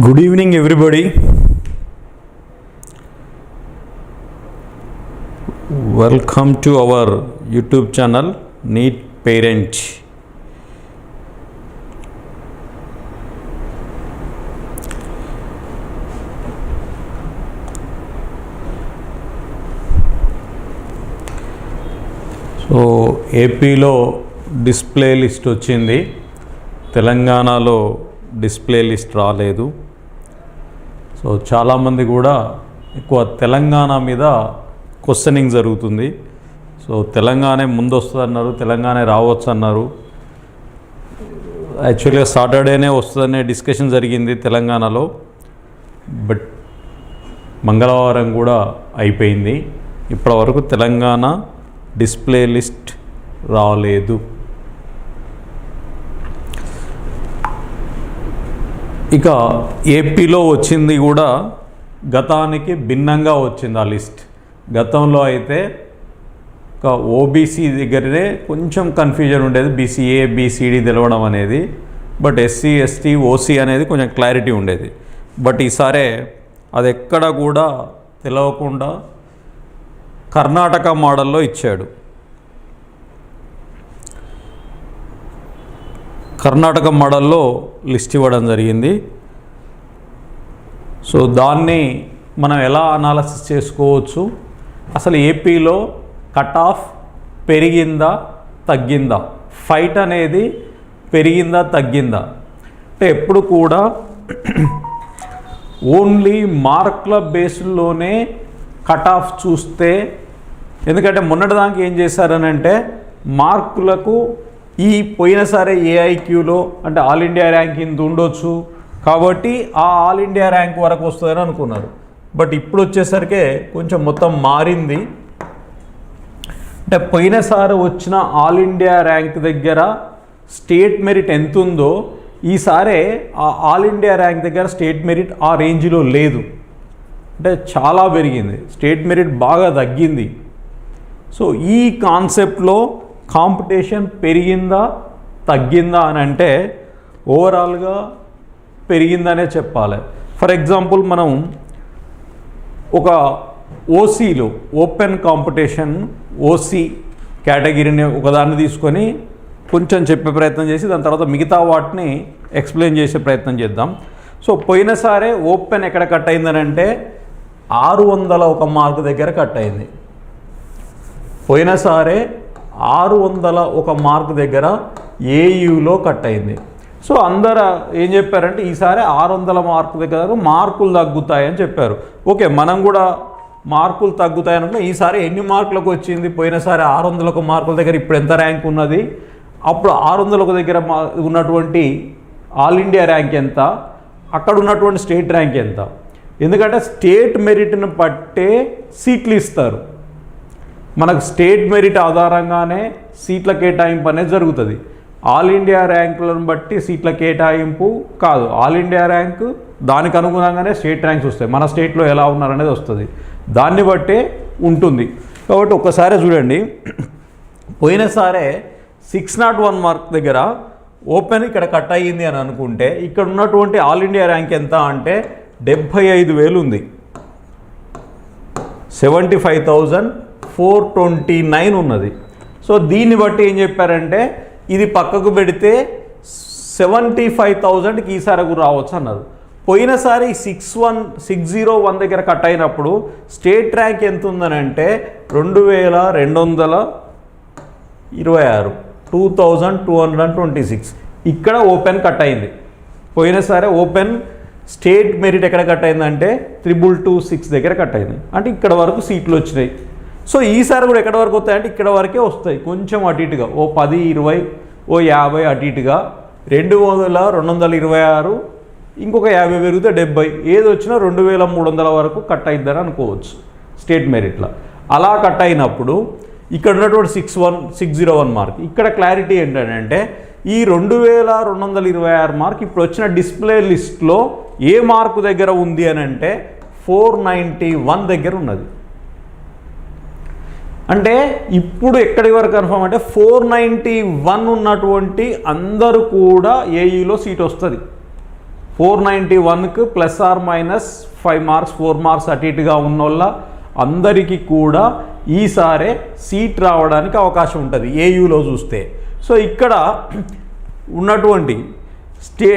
Good evening everybody welcome to our YouTube channel NEET parents so ఏపీలో display list వచ్చింది. తెలంగాణలో display list రాలేదు. So చాలామంది కూడా ఎక్కువ తెలంగాణ మీద క్వశ్చనింగ్ జరుగుతుంది. సో తెలంగాణ ముందు వస్తుంది అన్నారు తెలంగాణ రావచ్చు అన్నారు యాక్చువల్గా సాటర్డేనే వస్తుందనే డిస్కషన్ జరిగింది తెలంగాణలో. బట్ మంగళవారం కూడా అయిపోయింది. ఇప్పటివరకు తెలంగాణ డిస్ప్లే లిస్ట్ రాలేదు. ఇక ఏపీలో వచ్చింది కూడా గతానికి భిన్నంగా వచ్చింది ఆ లిస్ట్. గతంలో అయితే ఒక ఓబీసీ దగ్గరనే కొంచెం కన్ఫ్యూజన్ ఉండేది బీసీఏ బీసీడీ తెలవడం అనేది. బట్ ఎస్సీ ఎస్టీ ఓసీ అనేది కొంచెం క్లారిటీ ఉండేది. బట్ ఈసారే అది ఎక్కడ కూడా తెలవకుండా కర్ణాటక మోడల్లో ఇచ్చాడు. కర్ణాటక మోడల్లో లిస్ట్ ఇవ్వడం జరిగింది. సో దాన్ని మనం ఎలా అనాలసిస్ చేసుకోవచ్చు? అసలు ఏపీలో కట్ ఆఫ్ పెరిగిందా తగ్గిందా? ఫైట్ అనేది పెరిగిందా తగ్గిందా? అంటే ఎప్పుడు కూడా ఓన్లీ మార్కుల బేస్లోనే కట్ ఆఫ్ చూస్తే ఎందుకంటే మొన్నటిదానికి ఏం చేశారని అంటే మార్కులకు ఈ పోయినసారి ఏఐక్యూలో అంటే ఆల్ ఇండియా ర్యాంక్ ఇంత ఉండొచ్చు. కాబట్టి ఆ ఆల్ ఇండియా ర్యాంక్ వరకు వస్తుందని అనుకున్నారు. బట్ ఇప్పుడు వచ్చేసరికి కొంచెం మొత్తం మారింది. అంటే పోయినసారి వచ్చిన ఆల్ ఇండియా ర్యాంక్ దగ్గర స్టేట్ మెరిట్ ఎంత ఉందో ఈసారి ఆ ఆల్ ఇండియా ర్యాంక్ దగ్గర స్టేట్ మెరిట్ ఆ రేంజ్లో లేదు. అంటే చాలా పెరిగింది. స్టేట్ మెరిట్ బాగా తగ్గింది. సో ఈ కాన్సెప్ట్లో కాంపిటీషన్ పెరిగిందా తగ్గిందా అని అంటే ఓవరాల్గా పెరిగిందనే చెప్పాలి. ఫర్ ఎగ్జాంపుల్ మనం ఒక ఓసీలో ఓపెన్ కాంపిటీషన్ ఓసీ కేటగిరీని ఒకదాన్ని తీసుకొని కొంచెం చెప్పే ప్రయత్నం చేసి దాని తర్వాత మిగతా వాటిని ఎక్స్ప్లెయిన్ చేసే ప్రయత్నం చేద్దాం. సో పోయినసారే ఓపెన్ ఎక్కడ కట్ అయిందని అంటే ఆరు వందల ఒక మార్క్ దగ్గర కట్ అయింది. పోయినసారే ఆరు వందల ఒక మార్క్ దగ్గర ఏయులో కట్ అయింది. సో అందరు ఏం చెప్పారంటే ఈసారి ఆరు వందల మార్కు దగ్గర మార్కులు తగ్గుతాయని చెప్పారు. ఓకే మనం కూడా మార్కులు తగ్గుతాయి ఈసారి ఎన్ని మార్కులకు వచ్చింది? పోయినసారి ఆరు వందల ఒక మార్కుల దగ్గర ఇప్పుడు ఎంత ర్యాంక్ ఉన్నది? అప్పుడు ఆరు వందల ఒక దగ్గర మా- ఉన్నటువంటి ఆల్ ఇండియా ర్యాంక్ ఎంత? అక్కడ ఉన్నటువంటి స్టేట్ ర్యాంక్ ఎంత? ఎందుకంటే స్టేట్ మెరిట్ను పట్టే సీట్లు ఇస్తారు. మనకు స్టేట్ మెరిట్ ఆధారంగానే సీట్ల కేటాయింపు అనేది జరుగుతుంది. ఆల్ ఇండియా ర్యాంకులను బట్టి సీట్ల కేటాయింపు కాదు. ఆల్ ఇండియా ర్యాంకు దానికి అనుగుణంగానే స్టేట్ ర్యాంక్స్ వస్తాయి. మన స్టేట్లో ఎలా ఉన్నారనేది వస్తుంది. దాన్ని బట్టే ఉంటుంది. కాబట్టి ఒక్కసారి చూడండి. పోయినసారే సిక్స్ నాట్ వన్ మార్క్ దగ్గర ఓపెన్ ఇక్కడ కట్ అయ్యింది అని అనుకుంటే ఇక్కడ ఉన్నటువంటి ఆల్ ఇండియా ర్యాంక్ ఎంత అంటే డెబ్భై ఐదు వేలు ఉంది. Seventy five thousand four twenty nine ఉన్నది. సో దీన్ని బట్టి ఏం చెప్పారంటే ఇది పక్కకు పెడితే సెవెంటీ ఫైవ్ థౌజండ్కి ఈసారి కూడా రావచ్చు అన్నారు. పోయినసారి six one six zero one దగ్గర కట్ అయినప్పుడు స్టేట్ ర్యాంక్ ఎంత ఉందని అంటే రెండు వేల రెండు వందల ఇరవై ఆరు two thousand two hundred and twenty six. ఇక్కడ ఓపెన్ కట్ అయింది. పోయినసారి ఓపెన్ స్టేట్ మెరిట్ ఎక్కడ కట్ అయిందంటే త్రిబుల్ టూ సిక్స్ దగ్గర కట్ అయింది. అంటే ఇక్కడ వరకు సీట్లు వచ్చినాయి. సో ఈసారి కూడా ఎక్కడ వరకు వస్తాయంటే ఇక్కడ వరకే వస్తాయి. కొంచెం అటు ఇటుగా. ఓ పది ఇరవై ఓ యాభై అటు ఇటుగా. రెండు వందల రెండు వందల ఇరవై ఆరు ఇంకొక యాభై పెరిగితే డెబ్బై. ఏది వచ్చినా రెండు వేల మూడు వందల వరకు కట్ అయిద్దని అనుకోవచ్చు. స్టేట్ మెరిట్లో. అలా కట్ అయినప్పుడు ఇక్కడ ఉన్నటువంటి six one six zero one mark. ఇక్కడ క్లారిటీ ఏంటంటే ఈ రెండు వేల రెండు వందల ఇరవై ఆరు మార్క్ ఇప్పుడు వచ్చిన డిస్ప్లే లిస్ట్లో ఏ మార్కు దగ్గర ఉంది అని అంటే ఫోర్ నైంటీ వన్ దగ్గర ఉన్నది. అంటే ఇప్పుడు ఎక్కడి వరకు కన్ఫర్మ్ అంటే ఫోర్ నైంటీ వన్ ఉన్నటువంటి అందరూ కూడా ఏఈలో సీట్ వస్తుంది. ఫోర్ నైంటీ వన్కి plus or minus five marks four marks అటు ఇటుగా ఉన్నోళ్ళ అందరికీ కూడా ఈసారే సీట్ రావడానికి అవకాశం ఉంటుంది ఏయూలో చూస్తే. సో ఇక్కడ ఉన్నటువంటి స్టే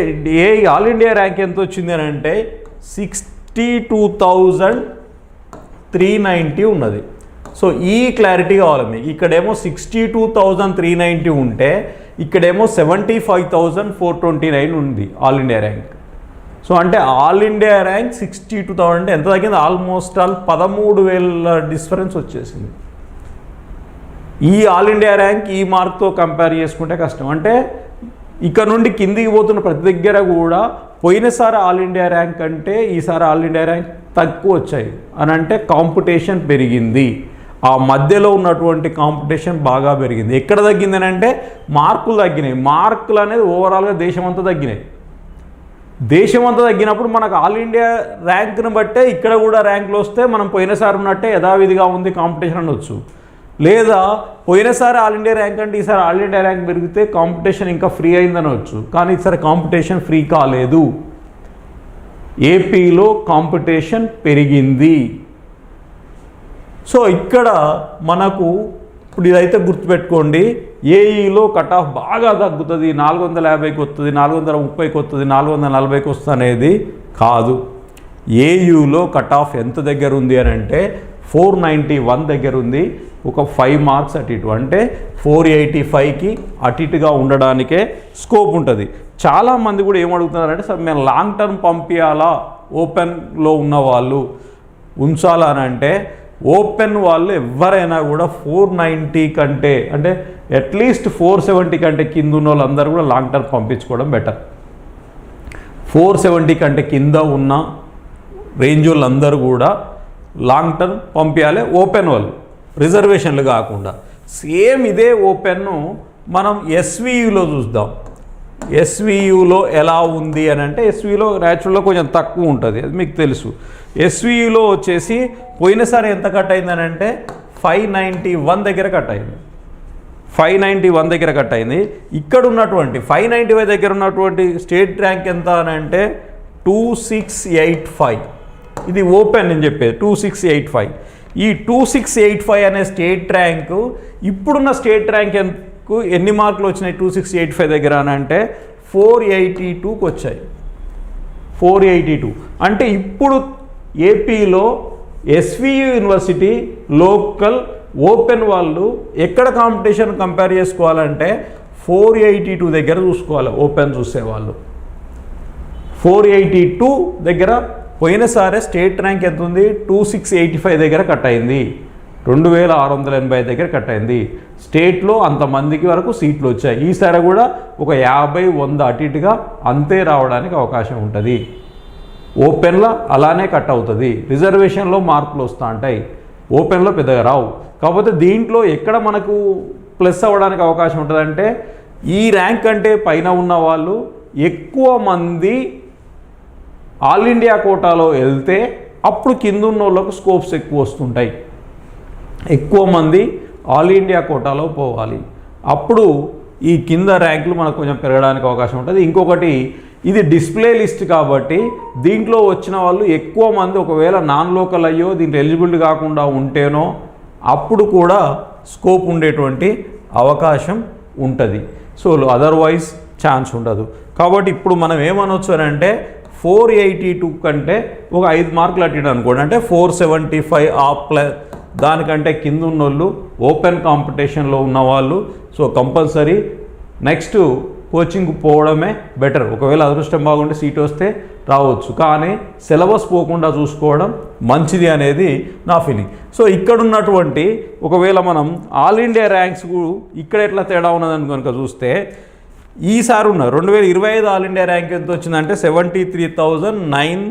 ఏ ఆల్ ఇండియా ర్యాంక్ ఎంత వచ్చింది అని అంటే sixty two thousand three ninety ఉన్నది. సో ఈ క్లారిటీ కావాలి మీకు. ఇక్కడేమో sixty two thousand three ninety ఉంటే ఇక్కడేమో seventy five thousand four twenty nine ఉంది ఆల్ ఇండియా ర్యాంక్ సో అంటే all India rank sixty two thousand అంటే ఎంత తగ్గింది? ఆల్మోస్ట్ ఆల్ పదమూడు వేల డిఫరెన్స్ వచ్చేసింది. ఈ ఆల్ ఇండియా ర్యాంక్ ఈ మార్క్తో కంపేర్ చేసుకుంటే కష్టం. అంటే ఇక్కడ నుండి కిందికి పోతున్న ప్రతి దగ్గర కూడా పోయినసారి ఆల్ ఇండియా ర్యాంక్ అంటే ఈసారి ఆల్ ఇండియా ర్యాంక్ తక్కువ వచ్చాయి. అని అంటే కాంపిటీషన్ పెరిగింది. ఆ మధ్యలో ఉన్నటువంటి కాంపిటీషన్ బాగా పెరిగింది. ఎక్కడ తగ్గింది అని అంటే మార్కులు తగ్గినాయి. మార్కులు అనేది ఓవరాల్గా దేశమంతా తగ్గినాయి. దేశమంతా తగ్గినప్పుడు మనకు ఆల్ ఇండియా ర్యాంక్ను బట్టే ఇక్కడ కూడా ర్యాంకులు వస్తే మనం పోయినసారి ఉన్నట్టే యథావిధిగా ఉంది కాంపిటీషన్ అనొచ్చు. లేదా పోయినసారి ఆల్ ఇండియా ర్యాంక్ అంటే ఈసారి ఆల్ ఇండియా ర్యాంక్ పెరిగితే కాంపిటీషన్ ఇంకా ఫ్రీ అయిందనవచ్చు కానీ ఈసారి కాంపిటీషన్ ఫ్రీ కాలేదు. ఏపీలో కాంపిటీషన్ పెరిగింది. సో ఇక్కడ మనకు ఇప్పుడు ఇదైతే గుర్తుపెట్టుకోండి ఏఈలో కట్ ఆఫ్ బాగా తగ్గుతుంది నాలుగు వందల యాభైకి వస్తుంది నాలుగు వందల ముప్పైకి వస్తుంది నాలుగు వందల నలభైకి వస్తుంది అనేది కాదు. ఏయులో కట్ ఆఫ్ ఎంత దగ్గర ఉంది అని అంటే ఫోర్ నైంటీ వన్ దగ్గర ఉంది ఒక ఫైవ్ మార్క్స్ అటు ఇటు అంటే ఫోర్ ఎయిటీ ఫైవ్కి అటు ఇటుగా ఉండడానికే స్కోప్ ఉంటుంది. చాలామంది కూడా ఏమడుగుతున్నారంటే సార్ మేము లాంగ్ టర్మ్ పంపించాలా ఓపెన్లో ఉన్న వాళ్ళు ఉంచాలా? అని అంటే ఓపెన్ వాళ్ళు ఎవరైనా కూడా ఫోర్ నైంటీ కంటే అంటే అట్లీస్ట్ ఫోర్ సెవెంటీ కంటే కింద ఉన్న వాళ్ళందరూ కూడా లాంగ్ టర్మ్ పంపించుకోవడం బెటర్ ఫోర్ సెవెంటీ కంటే కింద ఉన్న రేంజ్ వాళ్ళందరూ కూడా లాంగ్ టర్మ్ పంపించాలి ఓపెన్ వాళ్ళు. రిజర్వేషన్లు కాకుండా. సేమ్ ఇదే ఓపెన్ను మనం ఎస్వియులో చూద్దాం. ఎస్వియులో ఎలా ఉంది అని అంటే ఎస్విలో న్యాచురల్గా కొంచెం తక్కువ ఉంటుంది అది మీకు తెలుసు. ఎస్వియులో వచ్చేసి పోయినసారి ఎంత కట్ అయిందని అంటే ఫైవ్ నైంటీ వన్ దగ్గర కట్ అయింది. ఫైవ్ నైంటీ వన్ దగ్గర కట్ అయింది. ఇక్కడ ఉన్నటువంటి ఫైవ్ నైంటీ ఫైవ్ దగ్గర ఉన్నటువంటి స్టేట్ ర్యాంక్ ఎంత అని అంటే టూ సిక్స్ ఎయిట్ ఫైవ్ ఇది ఓపెన్ అని చెప్పేది టూ సిక్స్ ఎయిట్ ఫైవ్ ఈ టూ సిక్స్ ఎయిట్ ఫైవ్ అనే స్టేట్ ర్యాంకు ఇప్పుడున్న స్టేట్ ర్యాంక్ ఎంత కు ఎన్ని మార్కులు వచ్చినాయి? టూ సిక్స్ ఎయిట్ ఫైవ్ దగ్గర అని అంటే ఫోర్ ఎయిటీ టూకి వచ్చాయి. ఫోర్ ఎయిటీ టూ అంటే ఇప్పుడు ఏపీలో ఎస్వియు యూనివర్సిటీ లోకల్ ఓపెన్ వాళ్ళు ఎక్కడ కాంపిటీషన్ కంపేర్ చేసుకోవాలంటే ఫోర్ ఎయిటీ టూ దగ్గర చూసుకోవాలి ఓపెన్ చూసేవాళ్ళు ఫోర్ ఎయిటీ టూ దగ్గర పోయినసారే స్టేట్ ర్యాంక్ ఎంత ఉంది? టూ సిక్స్ ఎయిటీ ఫైవ్ దగ్గర కట్ అయింది. రెండు వేల ఆరు వందల ఎనభై దగ్గర కట్ అయింది. స్టేట్లో అంతమందికి వరకు సీట్లు వచ్చాయి. ఈసారి కూడా ఒక యాభై వంద అటు ఇటుగా అంతే రావడానికి అవకాశం ఉంటుంది. ఓపెన్లో అలానే కట్ అవుతుంది. రిజర్వేషన్లో మార్పులు వస్తూ ఉంటాయి. ఓపెన్లో పెద్దగా రావు. కాకపోతే దీంట్లో ఎక్కడ మనకు ప్లస్ అవ్వడానికి అవకాశం ఉంటుందంటే ఈ ర్యాంక్ అంటే పైన ఉన్న వాళ్ళు ఎక్కువ మంది ఆల్ ఇండియా కోటాలో వెళ్తే అప్పుడు కింద ఉన్న వాళ్ళకు స్కోప్స్ ఎక్కువ వస్తుంటాయి. ఎక్కువ మంది ఆల్ ఇండియా కోటాలో పోవాలి. అప్పుడు ఈ కింద ర్యాంకులు మనకు కొంచెం పెరగడానికి అవకాశం ఉంటుంది. ఇంకొకటి ఇది డిస్ప్లే లిస్ట్ కాబట్టి దీంట్లో వచ్చిన వాళ్ళు ఎక్కువ మంది ఒకవేళ నాన్ లోకల్ అయ్యో దీంట్లో ఎలిజిబిలిటీ కాకుండా ఉంటేనో అప్పుడు కూడా స్కోప్ ఉండేటువంటి అవకాశం ఉంటుంది. సో అదర్వైజ్ ఛాన్స్ ఉండదు. కాబట్టి ఇప్పుడు మనం ఏమనొచ్చు అని అంటే ఫోర్ ఎయిటీ టూ కంటే ఒక ఐదు మార్కులు అట్టిడు అనుకోండి అంటే ఫోర్ సెవెంటీ ఫైవ్ ఆ ప్లస్ దానికంటే కింద ఉన్నోళ్ళు ఓపెన్ కాంపిటీషన్లో ఉన్నవాళ్ళు సో కంపల్సరీ నెక్స్ట్ కోచింగ్ పోవడమే బెటర్. ఒకవేళ అదృష్టం బాగుంటే సీట్ వస్తే రావచ్చు. కానీ సిలబస్ పోకుండా చూసుకోవడం మంచిది అనేది నా ఫీలింగ్. సో ఇక్కడ ఉన్నటువంటి ఒకవేళ మనం ఆల్ ఇండియా ర్యాంక్స్ ఇక్కడ ఎట్లా తేడా ఉన్నదని కనుక చూస్తే ఈసారి ఉన్న రెండు వేల ఇరవై ఐదు ఆల్ ఇండియా ర్యాంక్ ఎంత వచ్చిందంటే seventy three thousand nine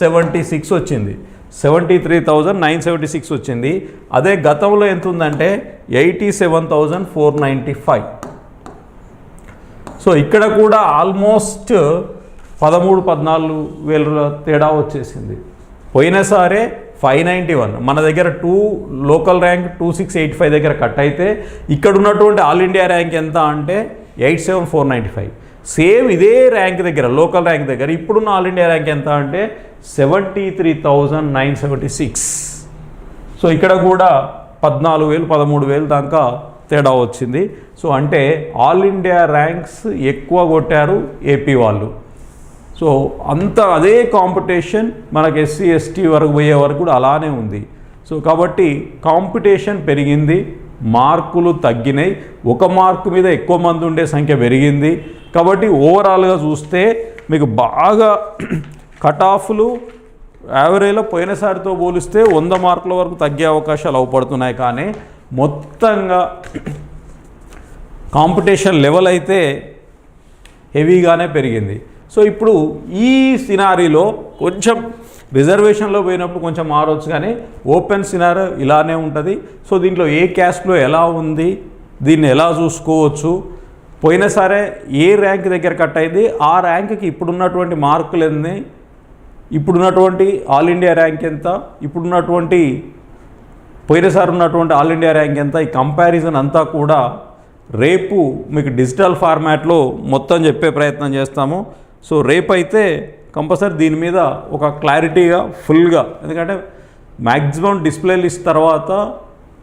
seventy six వచ్చింది. Seventy three thousand nine seventy six వచ్చింది. అదే గతంలో ఎంత ఉందంటే eighty seven thousand four ninety five so ఇక్కడ కూడా ఆల్మోస్ట్ పదమూడు పద్నాలుగు వేల తేడా వచ్చేసింది. పోయినసారే ఫైవ్ నైంటీ వన్ మన దగ్గర two local rank two six eight five దగ్గర కట్ అయితే ఇక్కడ ఉన్నటువంటి ఆల్ ఇండియా ర్యాంక్ ఎంత అంటే eight seven four ninety five same ఇదే ర్యాంక్ దగ్గర లోకల్ ర్యాంక్ దగ్గర. ఇప్పుడున్న ఆల్ ఇండియా ర్యాంక్ ఎంత అంటే seventy three thousand nine seventy six so ఇక్కడ కూడా పద్నాలుగు వేలు పదమూడు వేలు దాకా తేడా వచ్చింది. సో అంటే ఆల్ ఇండియా ర్యాంక్స్ ఎక్కువ కొట్టారు ఏపీ వాళ్ళు. సో అంత అదే కాంపిటీషన్ మనకు ఎస్సీ ఎస్టీ వరకు పోయే వరకు కూడా అలానే ఉంది. సో కాబట్టి కాంపిటీషన్ పెరిగింది మార్కులు తగ్గినాయి. ఒక మార్కు మీద ఎక్కువ మంది ఉండే సంఖ్య పెరిగింది. కాబట్టి ఓవరాల్గా చూస్తే మీకు బాగా కట్ ఆఫ్లు యావరేజ్లో పోయినసారితో పోలిస్తే వంద మార్కుల వరకు తగ్గే అవకాశాలు అవపడుతున్నాయి కానీ మొత్తంగా కాంపిటీషన్ లెవెల్ అయితే హెవీగానే పెరిగింది. సో ఇప్పుడు ఈ సినారీలో కొంచెం రిజర్వేషన్లో పోయినప్పుడు కొంచెం మారవచ్చు కానీ ఓపెన్ సినారో ఇలానే ఉంటుంది. సో దీంట్లో ఏ క్యాస్ట్లో ఎలా ఉంది దీన్ని ఎలా చూసుకోవచ్చు? పోయినా సరే ఏ ర్యాంక్ దగ్గర కట్ అయింది? ఆ ర్యాంక్కి ఇప్పుడున్నటువంటి మార్కులు ఎన్ని ఇప్పుడున్నటువంటి ఆల్ ఇండియా ర్యాంక్ ఎంత? ఇప్పుడున్నటువంటి పోయినసారి ఉన్నటువంటి ఆల్ ఇండియా ర్యాంక్ ఎంత? ఈ కంపారిజన్ అంతా కూడా రేపు మీకు డిజిటల్ ఫార్మాట్లో మొత్తం చెప్పే ప్రయత్నం చేస్తాము. సో రేపైతే కంపల్సరీ దీని మీద ఒక క్లారిటీగా ఫుల్గా ఎందుకంటే మ్యాక్సిమం డిస్ప్లే లిస్ట్ తర్వాత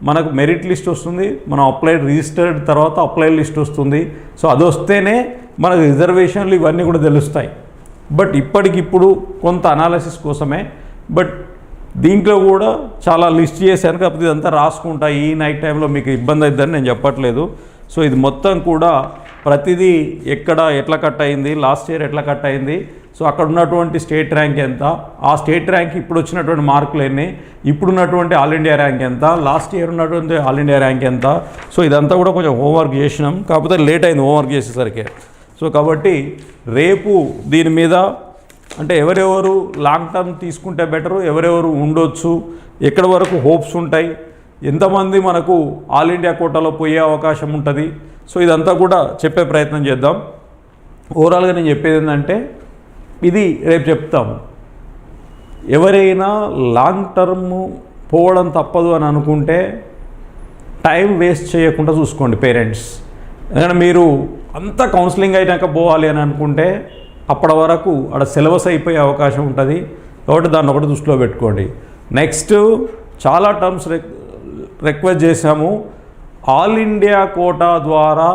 మనకు మెరిట్ లిస్ట్ వస్తుంది మనం అప్లైడ్ రిజిస్టర్డ్ తర్వాత అప్లైడ్ లిస్ట్ వస్తుంది. సో అది వస్తేనే మనకు రిజర్వేషన్లు ఇవన్నీ కూడా తెలుస్తాయి. బట్ ఇప్పటికిప్పుడు కొంత అనాలిసిస్ కోసమే బట్ దీంట్లో కూడా చాలా లిస్ట్ చేశాను కాకపోతే ఇదంతా రాసుకుంటా. ఈ నైట్ టైంలో మీకు ఇబ్బంది అవుతుందని నేను చెప్పట్లేదు. సో ఇది మొత్తం కూడా ప్రతిదీ ఎక్కడ ఎట్లా కట్ అయింది లాస్ట్ ఇయర్ ఎట్లా కట్ అయింది సో అక్కడ ఉన్నటువంటి స్టేట్ ర్యాంక్ ఎంత ఆ స్టేట్ ర్యాంక్ ఇప్పుడు వచ్చినటువంటి మార్కులు ఎన్ని ఇప్పుడు ఉన్నటువంటి ఆల్ ఇండియా ర్యాంక్ ఎంత లాస్ట్ ఇయర్ ఉన్నటువంటి ఆల్ ఇండియా ర్యాంక్ ఎంత. సో ఇదంతా కూడా కొంచెం హోంవర్క్ చేసినాం. కాకపోతే లేట్ అయింది హోంవర్క్ చేసేసరికి. సో కాబట్టి రేపు దీని మీద అంటే ఎవరెవరు లాంగ్ టర్మ్ తీసుకుంటే బెటరు ఎవరెవరు ఉండొచ్చు ఎక్కడి వరకు హోప్స్ ఉంటాయి ఎంతమంది మనకు ఆల్ ఇండియా కోటాలో పోయే అవకాశం ఉంటుంది. సో ఇదంతా కూడా చెప్పే ప్రయత్నం చేద్దాం. ఓవరాల్గా నేను చెప్పేది ఏంటంటే ఇది రేపు చెప్తాము. ఎవరైనా లాంగ్ టర్మ్ పోవడం తప్పదు అని అనుకుంటే టైం వేస్ట్ చేయకుండా చూసుకోండి పేరెంట్స్. ఎందుకంటే మీరు అంత కౌన్సిలింగ్ అయినాక పోవాలి అని అనుకుంటే అప్పటి వరకు అక్కడ సిలబస్ అయిపోయే అవకాశం ఉంటుంది. కాబట్టి దాన్ని ఒకటి దృష్టిలో పెట్టుకోండి. నెక్స్ట్ చాలా టర్మ్స్ రిక్వెస్ట్ చేశాము. ఆల్ ఇండియా కోటా ద్వారా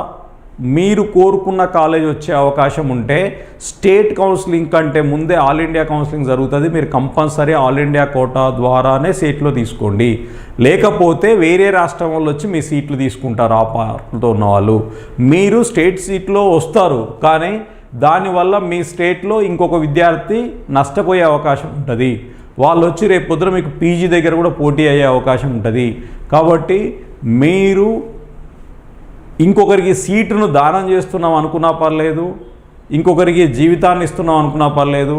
మీరు కోరుకున్న కాలేజ్ వచ్చే అవకాశం ఉంటే స్టేట్ కౌన్సిలింగ్ కంటే ముందే ఆల్ ఇండియా కౌన్సిలింగ్ జరుగుతుంది. మీరు కంపల్సరీ ఆల్ ఇండియా కోటా ద్వారానే సీట్లు తీసుకోండి. లేకపోతే వేరే రాష్ట్రం వాళ్ళు వచ్చి మీ సీట్లు తీసుకుంటారు. ఆ పార్టీతో ఉన్న వాళ్ళు. మీరు స్టేట్ సీట్లో వస్తారు. కానీ దానివల్ల మీ స్టేట్లో ఇంకొక విద్యార్థి నష్టపోయే అవకాశం ఉంటుంది. వాళ్ళు వచ్చి రేపు పొద్దున మీకు పీజీ దగ్గర కూడా పోటీ అయ్యే అవకాశం ఉంటుంది. కాబట్టి మీరు ఇంకొకరికి సీటును దానం చేస్తున్నాం అనుకున్నా పర్లేదు ఇంకొకరికి జీవితాన్ని ఇస్తున్నాం అనుకున్నా పర్లేదు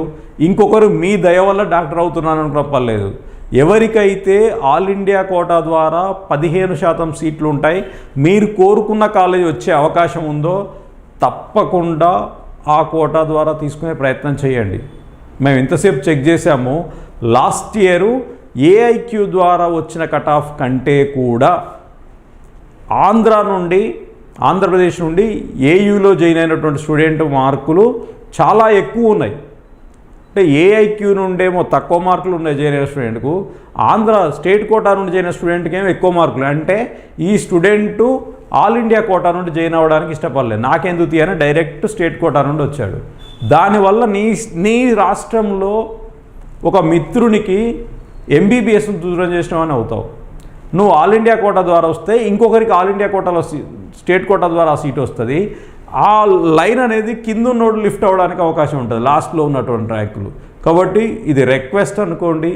ఇంకొకరు మీ దయ వల్ల డాక్టర్ అవుతున్నాను అనుకున్నా పర్లేదు. ఎవరికైతే ఆల్ ఇండియా కోటా ద్వారా పదిహేను శాతం సీట్లు ఉంటాయి మీరు కోరుకున్న కాలేజ్ వచ్చే అవకాశం ఉందో తప్పకుండా ఆ కోటా ద్వారా తీసుకునే ప్రయత్నం చేయండి. మేము ఇంతసేపు చెక్ చేసాము లాస్ట్ ఇయరు ఏఐక్యూ ద్వారా వచ్చిన కట్ ఆఫ్ కంటే కూడా ఆంధ్ర నుండి ఆంధ్రప్రదేశ్ నుండి ఏయూలో జాయిన్ అయినటువంటి స్టూడెంట్ మార్కులు చాలా ఎక్కువ ఉన్నాయి. అంటే ఏఐక్యూ నుండేమో తక్కువ మార్కులు ఉన్నాయి జాయిన్ అయిన స్టూడెంట్కు. ఆంధ్ర స్టేట్ కోటా నుండి జాయిన్ అయిన స్టూడెంట్కి ఏమో ఎక్కువ మార్కులు. అంటే ఈ స్టూడెంటు ఆల్ ఇండియా కోటా నుండి జాయిన్ అవ్వడానికి ఇష్టపడలేదు. నాకెందుకు తీయని? డైరెక్ట్ స్టేట్ కోటా నుండి వచ్చాడు. దానివల్ల నీ నీ రాష్ట్రంలో ఒక మిత్రునికి ఎంబీబీఎస్ను దూరం చేసినవని అవుతావు. నువ్వు ఆల్ ఇండియా కోటా ద్వారా వస్తే ఇంకొకరికి ఆల్ ఇండియా కోటాలో స్టేట్ కోటా ద్వారా సీట్ వస్తుంది. ఆ లైన్ అనేది కింద ఉన్నోడు లిఫ్ట్ అవ్వడానికి అవకాశం ఉంటుంది లాస్ట్లో ఉన్నటువంటి ర్యాంకులు కాబట్టి ఇది రిక్వెస్ట్ అనుకోండి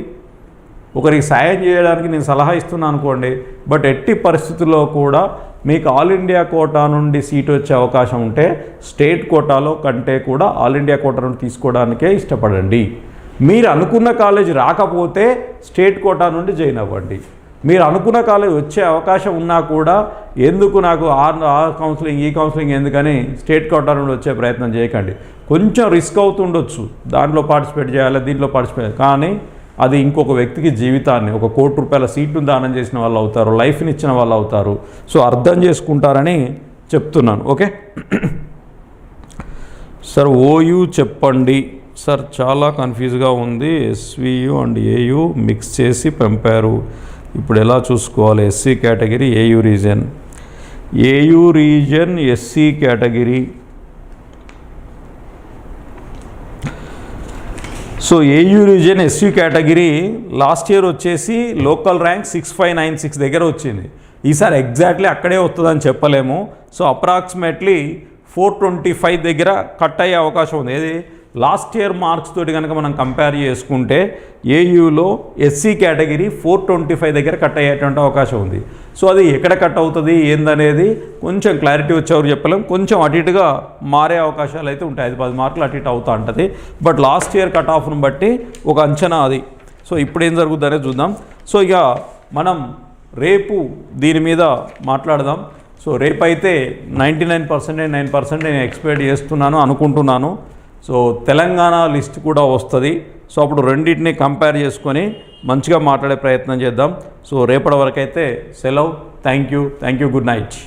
ఒకరికి సాయం చేయడానికి నేను సలహా ఇస్తున్నాను అనుకోండి బట్ ఎట్టి పరిస్థితుల్లో కూడా మీకు ఆల్ ఇండియా కోటా నుండి సీట్ వచ్చే అవకాశం ఉంటే స్టేట్ కోటాలో కంటే కూడా ఆల్ ఇండియా కోటా నుండి తీసుకోవడానికే ఇష్టపడండి. మీరు అనుకున్న కాలేజ్ రాకపోతే స్టేట్ కోటా నుండి జాయిన్ అవ్వండి. మీరు అనుకున్న కాలేజ్ వచ్చే అవకాశం ఉన్నా కూడా ఎందుకు నాకు ఆ ఆ కౌన్సిలింగ్ ఈ కౌన్సిలింగ్ ఎందుకని స్టేట్ కోటా నుండి వచ్చే ప్రయత్నం చేయకండి. కొంచెం రిస్క్ అవుతుండొచ్చు. దాంట్లో పార్టిసిపేట్ చేయాలి దీంట్లో పార్టిసిపేట్ కానీ అది ఇంకొక వ్యక్తికి జీవితాన్ని ఒక కోటి రూపాయల సీటును దానం చేసిన వాళ్ళు అవుతారు లైఫ్ని ఇచ్చిన వాళ్ళు అవుతారు. సో అర్థం చేసుకుంటారని చెప్తున్నాను ఓకే? సార్ ఓయూ చెప్పండి. సార్ చాలా కన్ఫ్యూజ్గా ఉంది. ఎస్వియు అండ్ ఏయు మిక్స్ చేసి పంపారు. ఇప్పుడు ఎలా చూసుకోవాలి? SC category AU region AU region SC category. So AU region SC category last year వచ్చేసి local rank six five nine six దగ్గర వచ్చింది. ఈసారి ఎగ్జాక్ట్లీ అక్కడే వస్తుందని చెప్పలేము. So approximately four twenty five దగ్గర కట్ అయ్యే అవకాశం ఉంది. ఏది? లాస్ట్ ఇయర్ మార్క్స్ తోటి కనుక మనం కంపేర్ చేసుకుంటే ఏయూలో SC category four twenty five దగ్గర కట్ అయ్యేటువంటి అవకాశం ఉంది. సో అది ఎక్కడ కట్ అవుతుంది ఏందనేది కొంచెం క్లారిటీ వచ్చేవారు చెప్పలేం. కొంచెం అటు ఇటుగా మారే అవకాశాలు అయితే ఉంటాయి. ఐదు పది మార్కులు అటు ఇటు అవుతూ ఉంటుంది. బట్ లాస్ట్ ఇయర్ కట్ ఆఫ్ను బట్టి ఒక అంచనా అది. సో ఇప్పుడు ఏం జరుగుద్ది అనేది చూద్దాం. సో ఇక మనం రేపు దీని మీద మాట్లాడదాం. సో రేపు అయితే ninety nine percent nine percent నేను ఎక్స్పెక్ట్ చేస్తున్నాను అనుకుంటున్నాను. సో తెలంగాణ లిస్ట్ కూడా వస్తుంది. సో అప్పుడు రెండింటిని కంపేర్ చేసుకొని మంచిగా మాట్లాడే ప్రయత్నం చేద్దాం. సో రేపటి వరకు అయితే సెలవు. Thank you thank you good night.